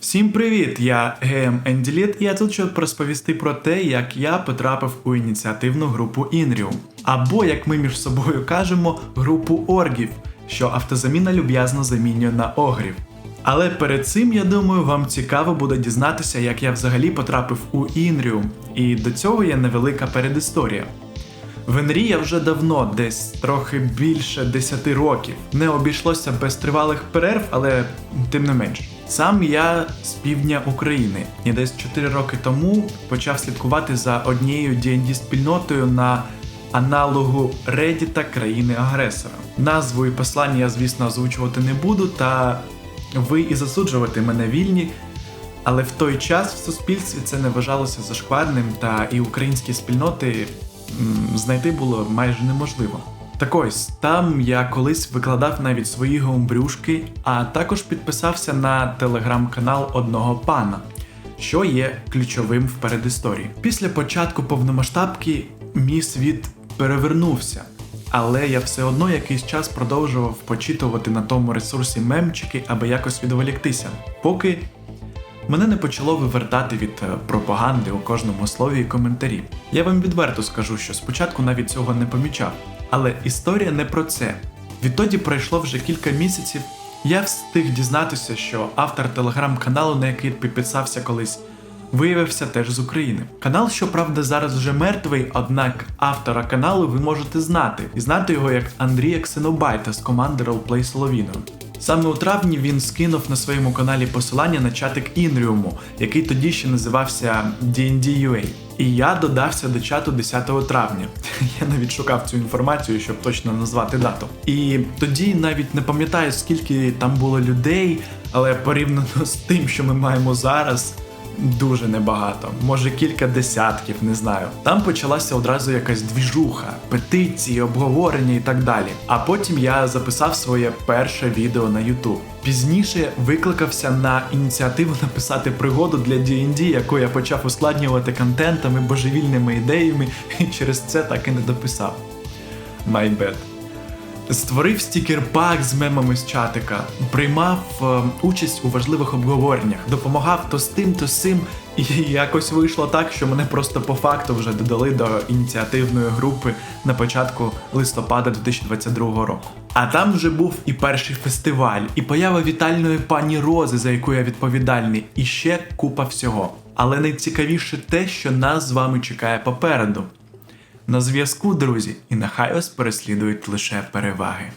Всім привіт! Я ГМ Енділіт, і я тут щоб розповісти про те, як я потрапив у ініціативну групу Інріум. Або, як ми між собою кажемо, групу оргів, що автозаміна люб'язно замінює на огрів. Але перед цим, я думаю, вам цікаво буде дізнатися, як я взагалі потрапив у Інріум, і до цього є невелика передісторія. В НРІ я вже давно, десь трохи більше 10 років. Не обійшлося без тривалих перерв, але тим не менш. Сам я з півдня України і десь 4 роки тому почав слідкувати за однією D&D спільнотою на аналогу Reddit країни-агресора. Назву і послання я, звісно, озвучувати не буду, та ви і засуджувати мене вільні. Але в той час в суспільстві це не вважалося зашкварним, та і українські спільноти знайти було майже неможливо. Так ось там я колись викладав навіть свої гомбрюшки, а також підписався на телеграм-канал одного пана, що є ключовим в передісторії. Після початку повномасштабки мій світ перевернувся. Але я все одно якийсь час продовжував почитувати на тому ресурсі мемчики, аби якось відволіктися, поки Мене не почало вивертати від е, пропаганди у кожному слові і коментарі. Я вам відверто скажу, що спочатку навіть цього не помічав. Але історія не про це. Відтоді пройшло вже кілька місяців. Я встиг дізнатися, що автор телеграм-каналу, на який підписався колись, виявився теж з України. Канал, щоправда, зараз вже мертвий, однак автора каналу ви можете знати, і знати його як Андрія Ксенобайта з команди Roleplay Соловіно. Саме у травні він скинув на своєму каналі посилання на чатик Інріуму, який тоді ще називався D&D.UA. І я додався до чату 10 травня. Я навіть шукав цю інформацію, щоб точно назвати дату. І тоді навіть не пам'ятаю, скільки там було людей, але порівняно з тим, що ми маємо зараз. Дуже небагато, може кілька десятків, не знаю. Там почалася одразу якась двіжуха, петиції, обговорення і так далі. А потім я записав своє перше відео на YouTube. Пізніше викликався на ініціативу написати пригоду для D&D, яку я почав ускладнювати контентами, божевільними ідеями, і через це так і не дописав. My bad. Створив стікер-пак з мемами з чатика, приймав е, участь у важливих обговореннях, допомагав то з тим, то з цим, і якось вийшло так, що мене просто по факту вже додали до ініціативної групи на початку листопада 2022 року. А там вже був і перший фестиваль, і поява вітальної пані Рози, за яку я відповідальний, і ще купа всього. Але найцікавіше те, що нас з вами чекає попереду. На зв'язку, друзі, і нехай вас переслідують лише переваги.